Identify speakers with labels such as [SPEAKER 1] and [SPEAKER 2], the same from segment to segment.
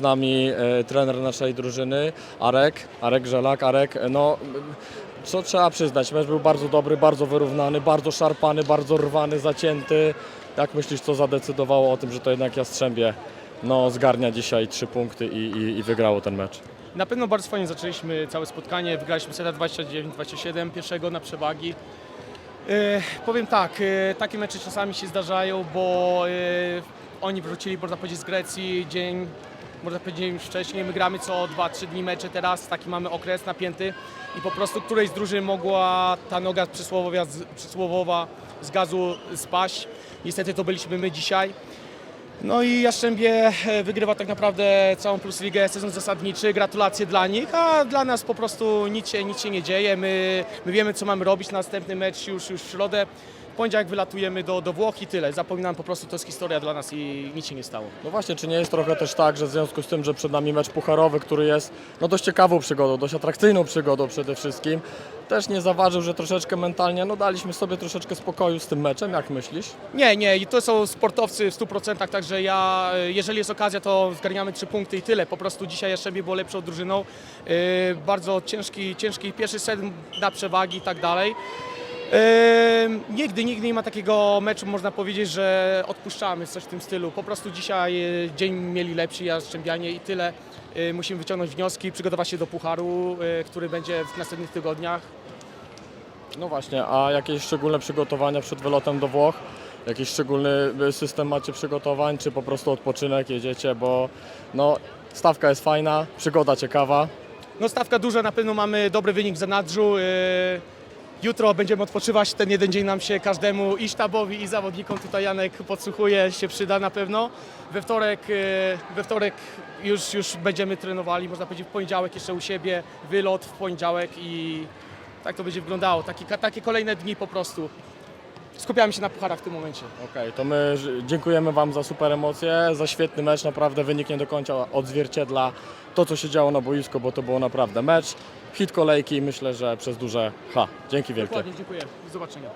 [SPEAKER 1] z nami e, trener naszej drużyny, Arek, Arek Żelak. Arek, e, no co trzeba przyznać, mecz był bardzo dobry, bardzo wyrównany, bardzo szarpany, bardzo rwany, zacięty. Jak myślisz, co zadecydowało o tym, że to jednak Jastrzębie no, zgarnia dzisiaj trzy punkty i, i, i wygrało ten mecz?
[SPEAKER 2] Na pewno bardzo fajnie zaczęliśmy całe spotkanie. Wygraliśmy seta 29-27, pierwszego na przewagi. E, powiem tak, e, takie mecze czasami się zdarzają, bo e, oni wrócili, można powiedzieć, z Grecji dzień, można powiedzieć już wcześniej. My gramy co 2-3 dni mecze teraz, taki mamy okres napięty i po prostu którejś z drużyn mogła ta noga przysłowowa, przysłowowa z gazu spaść. Niestety to byliśmy my dzisiaj. No i Jastrzębie e, wygrywa tak naprawdę całą Plus Ligę, sezon zasadniczy. Gratulacje dla nich, a dla nas po prostu nic się, nic się nie dzieje. My, my wiemy, co mamy robić. Następny mecz już, już w środę. Poniedziałek wylatujemy do, do Włoch i tyle. Zapominam po prostu, to jest historia dla nas i nic się nie stało.
[SPEAKER 1] No właśnie, czy nie jest trochę też tak, że w związku z tym, że przed nami mecz pucharowy, który jest no dość ciekawą przygodą, dość atrakcyjną przygodą przede wszystkim, też nie zaważył, że troszeczkę mentalnie, no daliśmy sobie troszeczkę spokoju z tym meczem, jak myślisz?
[SPEAKER 2] Nie, nie, i to są sportowcy w 100%, także ja, e, jeżeli jest okazja, to zgarniamy trzy punkty i tyle. Po prostu dzisiaj Jastrzębie było lepszą drużyną. Yy, bardzo ciężki, ciężki pierwszy set na przewagi i tak dalej. Yy, nigdy, nigdy nie ma takiego meczu, można powiedzieć, że odpuszczamy coś w tym stylu. Po prostu dzisiaj e, dzień mieli lepszy Jastrzębianie i tyle. Yy, musimy wyciągnąć wnioski, przygotować się do Pucharu, e, który będzie w następnych tygodniach.
[SPEAKER 1] No właśnie, a jakieś szczególne przygotowania przed wylotem do Włoch? Jakiś szczególny system macie przygotowań, czy po prostu odpoczynek jedziecie, bo no stawka jest fajna, przygoda ciekawa.
[SPEAKER 2] No stawka duża, na pewno mamy dobry wynik w zanadrzu. Yy, Jutro będziemy odpoczywać, ten jeden dzień nam się każdemu i sztabowi i zawodnikom, tutaj Janek podsłuchuje, się przyda na pewno. We wtorek, yy, we wtorek już, już będziemy trenowali, można powiedzieć w poniedziałek jeszcze u siebie, wylot w poniedziałek i tak to będzie wyglądało, takie, takie kolejne dni po prostu. skupiamy się na pucharach w tym momencie.
[SPEAKER 1] Okej, to my dziękujemy Wam za super emocje, za świetny mecz. Naprawdę wynik nie do końca odzwierciedla to, co się działo na boisku, bo to było naprawdę mecz. Hit kolejki myślę, że przez duże H. Dzięki wielkie.
[SPEAKER 2] Dokładnie, dziękuję. Do zobaczenia.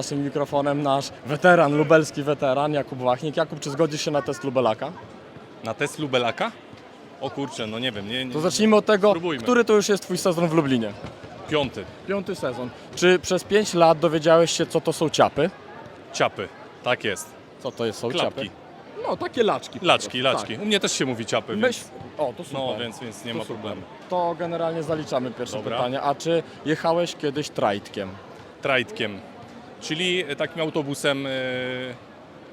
[SPEAKER 1] Naszym mikrofonem nasz weteran, lubelski weteran Jakub Wachnik. Jakub, czy zgodzisz się na test Lubelaka?
[SPEAKER 3] Na test Lubelaka? O kurczę, no nie wiem, nie, nie,
[SPEAKER 1] To zacznijmy od tego,
[SPEAKER 3] Spróbujmy.
[SPEAKER 1] który to już jest Twój sezon w Lublinie?
[SPEAKER 3] piąty.
[SPEAKER 1] Piąty sezon. Czy przez 5 lat dowiedziałeś się, co to są ciapy?
[SPEAKER 3] Ciapy, tak jest.
[SPEAKER 1] Co to jest, są
[SPEAKER 3] Klapki.
[SPEAKER 1] ciapy? No, takie laczki.
[SPEAKER 3] Laczki,
[SPEAKER 1] prostu,
[SPEAKER 3] laczki.
[SPEAKER 1] tak.
[SPEAKER 3] U mnie też się mówi ciapy, więc,
[SPEAKER 1] O, to super.
[SPEAKER 3] no, więc, więc nie
[SPEAKER 1] To
[SPEAKER 3] ma
[SPEAKER 1] super.
[SPEAKER 3] problemu.
[SPEAKER 1] To generalnie zaliczamy pierwsze
[SPEAKER 3] Dobra.
[SPEAKER 1] pytanie. A czy jechałeś kiedyś trajtkiem?
[SPEAKER 3] Trajtkiem, czyli takim autobusem e,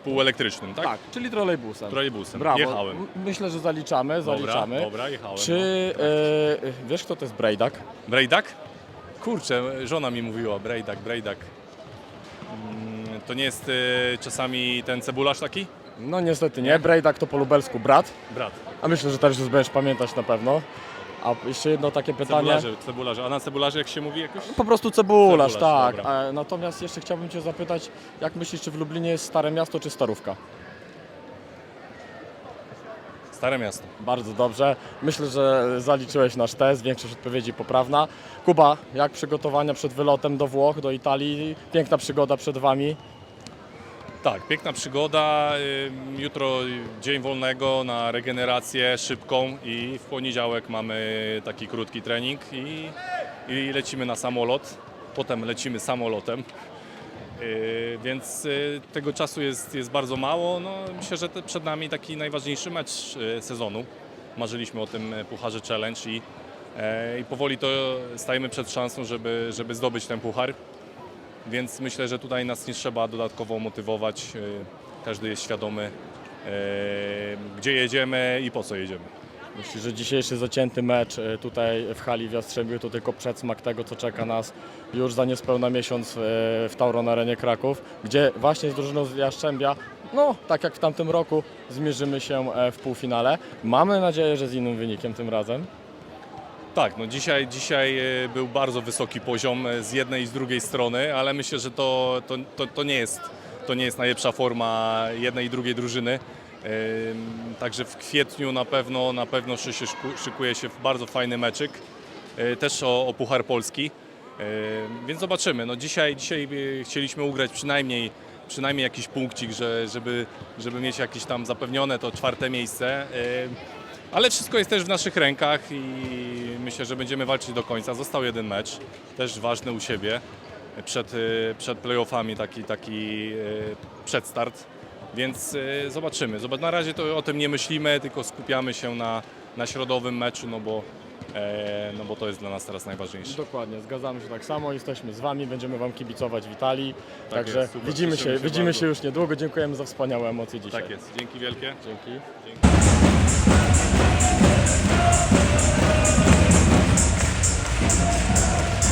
[SPEAKER 3] półelektrycznym, tak?
[SPEAKER 1] czyli trolejbusem.
[SPEAKER 3] Trolejbusem.
[SPEAKER 1] Brawo.
[SPEAKER 3] Jechałem.
[SPEAKER 1] Myślę, że zaliczamy, zaliczamy.
[SPEAKER 3] Dobra, dobra, jechałem.
[SPEAKER 1] Czy e, wiesz, kto to jest Brejdak?
[SPEAKER 3] No. Brejdak? Kurczę, żona mi mówiła, Brejdak, Brejdak. Mm, To nie jest e, czasami ten cebularz taki?
[SPEAKER 1] No niestety nie. Brejdak to po lubelsku brat.
[SPEAKER 3] Brat.
[SPEAKER 1] A myślę, że też już będziesz pamiętać na pewno. A jeszcze jedno takie pytanie.
[SPEAKER 3] Cebularze, cebularze. A na cebularze jak się mówi jakoś?
[SPEAKER 1] Po prostu cebularz,
[SPEAKER 3] Cebularz,
[SPEAKER 1] tak.
[SPEAKER 3] dobra.
[SPEAKER 1] A, natomiast jeszcze chciałbym Cię zapytać, jak myślisz, czy w Lublinie jest Stare Miasto czy Starówka?
[SPEAKER 3] Stare miasto.
[SPEAKER 1] Bardzo dobrze. Myślę, że zaliczyłeś nasz test, większość odpowiedzi poprawna. Kuba, jak przygotowania przed wylotem do Włoch, do Italii? Piękna przygoda przed Wami.
[SPEAKER 3] Tak, piękna przygoda. Jutro dzień wolnego na regenerację szybką i w poniedziałek mamy taki krótki trening i, i lecimy na samolot. Potem lecimy samolotem. Yy, Więc yy, tego czasu jest, jest bardzo mało. No, myślę, że przed nami taki najważniejszy mecz yy, sezonu. Marzyliśmy o tym Pucharze Challenge i, e, i powoli to stajemy przed szansą, żeby, żeby zdobyć ten puchar. Więc myślę, że tutaj nas nie trzeba dodatkowo motywować. Yy, Każdy jest świadomy, yy, gdzie jedziemy i po co jedziemy.
[SPEAKER 1] Myślę, że dzisiejszy zacięty mecz e, tutaj w hali w Jastrzębiu to tylko przedsmak tego, co czeka nas już za niespełna miesiąc w Tauron Arenie Kraków, gdzie właśnie z drużyną z Jastrzębia, no tak jak w tamtym roku, zmierzymy się e, w półfinale. Mamy nadzieję, że z innym wynikiem tym razem.
[SPEAKER 3] Tak, no dzisiaj, dzisiaj e, był bardzo wysoki poziom e, z jednej i z drugiej strony, ale myślę, że to, to, to, to, nie, jest, to nie jest najlepsza forma jednej i drugiej drużyny. Także w kwietniu na pewno, na pewno się szyku- szykuje się bardzo fajny meczyk, e, też o, o Puchar Polski. Więc zobaczymy. No dzisiaj, dzisiaj chcieliśmy ugrać przynajmniej, przynajmniej jakiś punkcik, że, żeby, żeby mieć jakieś tam zapewnione to czwarte miejsce. Ale wszystko jest też w naszych rękach i myślę, że będziemy walczyć do końca. Został jeden mecz, też ważny u siebie, przed, y, przed playoffami taki, taki y, przedstart, więc y, zobaczymy. Zobacz, na razie to o tym nie myślimy, tylko skupiamy się na, na środowym meczu, no bo, e, no bo to jest dla nas teraz najważniejsze.
[SPEAKER 1] Dokładnie, zgadzamy się tak samo, jesteśmy z Wami, będziemy Wam kibicować w Italii.
[SPEAKER 3] Tak
[SPEAKER 1] Także
[SPEAKER 3] jest, super,
[SPEAKER 1] widzimy,
[SPEAKER 3] cieszymy
[SPEAKER 1] się,
[SPEAKER 3] się
[SPEAKER 1] widzimy
[SPEAKER 3] bardzo.
[SPEAKER 1] się już niedługo. Dziękujemy za wspaniałe emocje dzisiaj.
[SPEAKER 3] Tak jest, dzięki wielkie.
[SPEAKER 1] Dzięki. Thank you.